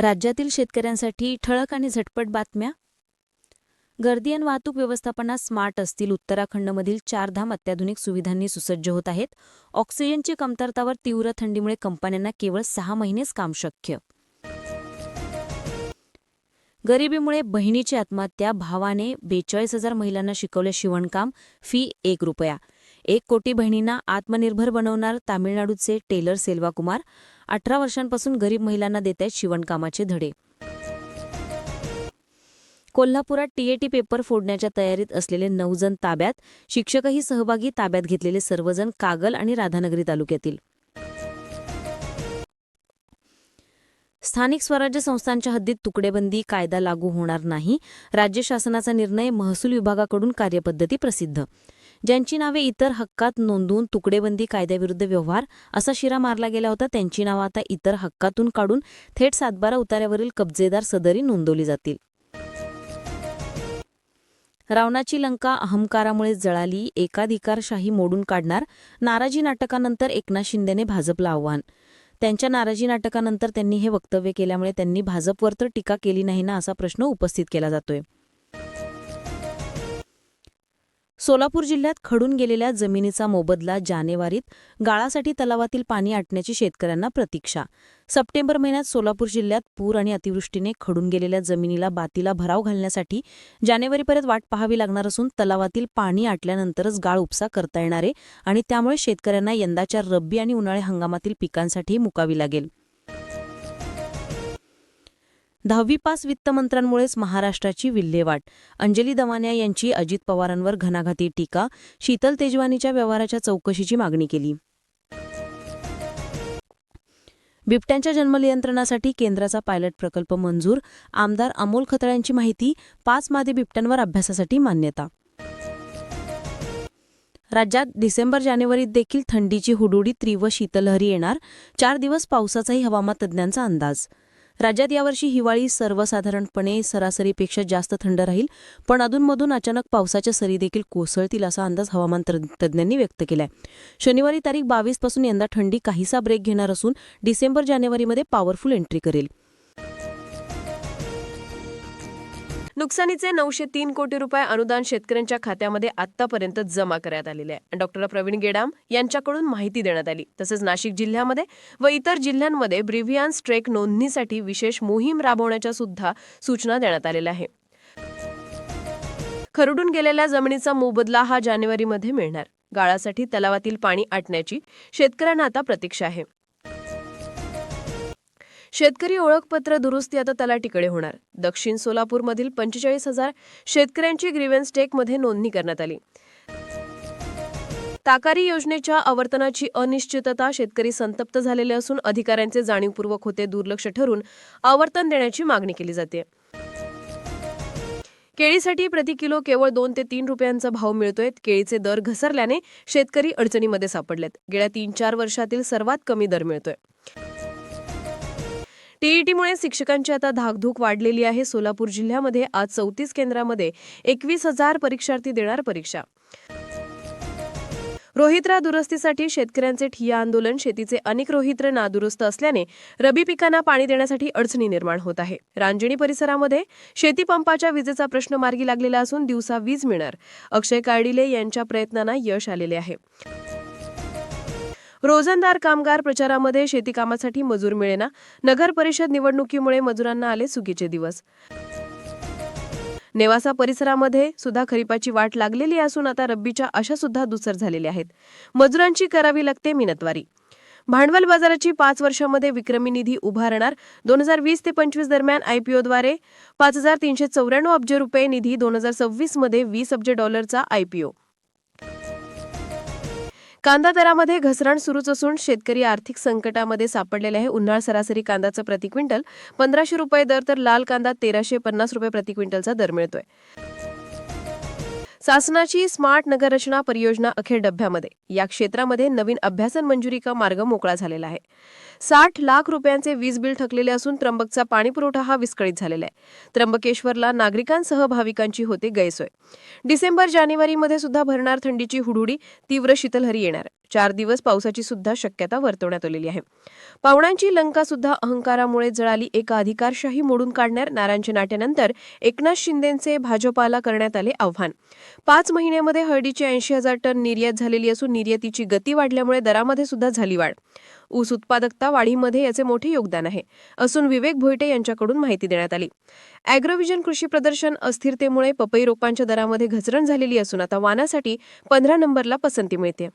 राज्यातील शेतकऱ्यांसाठी ठळक आणि झटपट बातम्या? गर्दी आणि वाहतूक व्यवस्थापना स्मार्ट असतील उत्तराखंडमधील चारधाम अत्याधुनिक सुविधांनी सुसज्ज होत आहेत. ऑक्सिजनची कमतरतावर तीव्र थंडीमुळे कंपन्यांना केवळ सहा महिनेच काम शक्य. गरिबीमुळे बहिणीची आत्महत्या भावाने बेचाळीस हजार महिलांना शिकवले शिवणकाम फी एक रुपया. एक कोटी बहिणींना आत्मनिर्भर बनवणार तामिळनाडूचे टेलर सेल्वा कुमार अठरा वर्षांपासून गरीब महिलांना देत आहेत शिवणकामाचे धडे. कोल्हापुरात टीएटी पेपर फोडण्याच्या तयारीत असलेले नऊ जण ताब्यात शिक्षकही सहभागी ताब्यात घेतलेले सर्वजण कागल आणि राधानगरी तालुक्यातील. स्थानिक स्वराज्य संस्थांच्या हद्दीत तुकडेबंदी कायदा लागू होणार नाही राज्य शासनाचा निर्णय महसूल विभागाकडून कार्यपद्धती प्रसिद्ध ज्यांची नावे इतर हक्कात नोंदवून तुकडेबंदी कायद्याविरुद्ध व्यवहार असा शिरा मारला गेला होता त्यांची नावं आता इतर हक्कातून काढून थेट सातबारा उतार्यावरील कब्जेदार सदरी नोंदवली जातील. रावणाची लंका अहंकारामुळे जळाली एकाधिकारशाही मोडून काढणार नाराजी नाटकानंतर एकनाथ शिंदेने भाजपला आव्हान. त्यांच्या नाराजी नाटकानंतर त्यांनी हे वक्तव्य केल्यामुळे त्यांनी भाजपवर तर टीका केली नाही ना असा प्रश्न उपस्थित केला जातोय. सोलापूर जिल्ह्यात खडून गेलेल्या जमिनीचा मोबदला जानेवारीत गाळासाठी तलावातील पाणी आटण्याची शेतकऱ्यांना प्रतीक्षा. सप्टेंबर महिन्यात सोलापूर जिल्ह्यात पूर आणि अतिवृष्टीने खडून गेलेल्या जमिनीला बातीला भराव घालण्यासाठी जानेवारीपर्यंत वाट पाहावी लागणार असून तलावातील पाणी आटल्यानंतरच गाळ उपसा करता येणारे आणि त्यामुळे शेतकऱ्यांना यंदाच्या रब्बी आणि उन्हाळी हंगामातील पिकांसाठी मुकावी लागेल. दहावी पास वित्तमंत्र्यांमुळेच महाराष्ट्राची विल्हेवाट. अंजली दवानिया यांची अजित पवारांवर घणाघाती टीका शीतल तेजवानीच्या व्यवहाराच्या चौकशीची मागणी केली. बिबट्यांच्या जन्मनियंत्रणासाठी केंद्राचा पायलट प्रकल्प मंजूर आमदार अमोल खतळ्यांची माहिती पाच मादी बिबट्यांवर अभ्यासासाठी मान्यता. राज्यात डिसेंबर जानेवारीत देखील थंडीची हुडुडी तीव्र शीतलहरी येणार चार दिवस पावसाचाही हवामान तज्ज्ञांचा अंदाज. राज्यात यावर्षी हिवाळी सर्वसाधारणपणे सरासरीपेक्षा जास्त थंड राहील पण अधूनमधून अचानक पावसाच्या सरी देखील कोसळतील असा अंदाज हवामान तज्ज्ञांनी व्यक्त केलाय. शनिवारी तारीख बावीसपासून यंदा थंडी काहीसा ब्रेक घेणार असून डिसेंबर जानेवारीमध्ये पॉवरफुल एंट्री करेल. नुकसानीचे नऊशे तीन कोटी रुपये अनुदान शेतकऱ्यांच्या खात्यामध्ये आतापर्यंत जमा करण्यात आलेले आहे. डॉक्टर प्रवीण गेडाम यांच्याकडून माहिती देण्यात आली. तसंच नाशिक जिल्ह्यामध्ये व इतर जिल्ह्यांमध्ये ब्रिव्हियान स्ट्रेक नोंदणीसाठी विशेष मोहीम राबवण्याच्या सुद्धा सूचना देण्यात आलेल्या आहे खरडून गेलेल्या जमिनीचा मोबदला हा जानेवारीमध्ये मिळणार. गाळासाठी तलावातील पाणी आटण्याची शेतकऱ्यांना आता प्रतीक्षा आहे. शेतकरी ओळखपत्र दुरुस्ती आता तलाठीकडे होणार. दक्षिण सोलापूरमधील पंचेचाळीस हजार शेतकऱ्यांची ग्रीव्हन्स टेकमध्ये नोंदणी करण्यात आली. ताकारी योजनेच्या आवर्तनाची अनिश्चितता शेतकरी संतप्त झालेले असून अधिकाऱ्यांचे जाणीवपूर्वक होते दुर्लक्ष ठरून आवर्तन देण्याची मागणी केली जाते. केळीसाठी प्रति किलो केवळ दोन ते तीन रुपयांचा भाव मिळतोय. केळीचे दर घसरल्याने शेतकरी अडचणीमध्ये सापडलेत. गेल्या तीन चार वर्षातील सर्वात कमी दर मिळतोय. टीईटीमुळे शिक्षकांची आता धाकधूक वाढलेली आहे. सोलापूर जिल्ह्यामध्ये आज चौतीस केंद्रामध्ये एकवीस हजार परीक्षार्थी देणार परीक्षा. रोहित्रा दुरुस्तीसाठी शेतकऱ्यांचे ठिय्या आंदोलन शेतीचे अनेक रोहित्र नादुरुस्त असल्याने रबी पिकांना पाणी देण्यासाठी अडचणी निर्माण होत आहे. रांजणी परिसरामध्ये शेतीपंपाच्या विजेचा प्रश्न मार्गी लागलेला असून दिवसा वीज मिळणार. अक्षय कार्डिले यांच्या प्रयत्नांना यश आलेले आहे. रोजंदार कामगार प्रचारामध्ये शेती कामासाठी मजूर मिळेना. नगर परिषद निवडणुकीमुळे मजुरांना आले चुकीचे दिवस. नेवासा परिसरामध्ये सुद्धा खरीपाची वाट लागलेली असून आता रब्बीच्या अशा सुद्धा दुसर झालेल्या आहेत. मजुरांची करावी लागते मिनतवारी. भांडवल बाजाराची पाच वर्षामध्ये विक्रमी निधी उभारणार दोन हजार वीस ते पंचवीस दरम्यान आयपीओद्वारे पाच हजार तीनशे चौऱ्याण्णव अब्ज रुपये निधी दोन हजार सव्वीसमध्ये वीस अब्ज डॉलरचा आयपीओ कांदा दरामध्ये घसरण सुरूच असून शेतकरी आर्थिक संकटामध्ये सापडलेले आहे. उन्हाळ सरासरी कांद्याचं प्रति क्विंटल पंधराशे रुपये दर तर लाल कांदा तेराशे पन्नास रुपये प्रति क्विंटलचा दर मिळतोय. शासनाची स्मार्ट नगररचना परियोजना अखेर डब्यामध्ये. या क्षेत्रामध्ये नवीन अभ्यासन मंजुरीचा मार्ग मोकळा झालेला आहे. साठ लाख रुपयांचे वीज बिल थकलेले असून त्र्यंबकचा पाणीपुरवठा हा विस्कळीत झालेला आहे. त्र्यंबकेश्वरला नागरिकांसह भाविकांची होते गैरसोय. डिसेंबर जानेवारीमध्ये सुद्धा भरणार थंडीची हुडहुडी तीव्र शीतलहरी येणार. चार दिवस पावसाची सुद्धा शक्यता वर्तवण्यात आलेली आहे. पाहुण्यांची लंका सुद्धा अहंकारामुळे जळाली. एका अधिकारशाही मोडून काढणार नारायणच्या नाट्यानंतर एकनाथ शिंदेचे भाजपाला करण्यात आले आव्हान. पाच महिन्यामध्ये हळदीची ऐंशी हजार टन निर्यात झालेली असून निर्यातीची गती वाढल्यामुळे दरामध्ये सुद्धा झाली वाढ. ऊस उत्पादकता वाढीमध्ये याचे मोठे योगदान आहे असून विवेक भोईटे यांच्याकडून माहिती देण्यात आली. अॅग्रोव्हिजन कृषी प्रदर्शन अस्थिरतेमुळे पपई रोपांच्या दरामध्ये घसरण झालेली असून आता वानासाठी पंधरा नंबरला पसंती मिळते.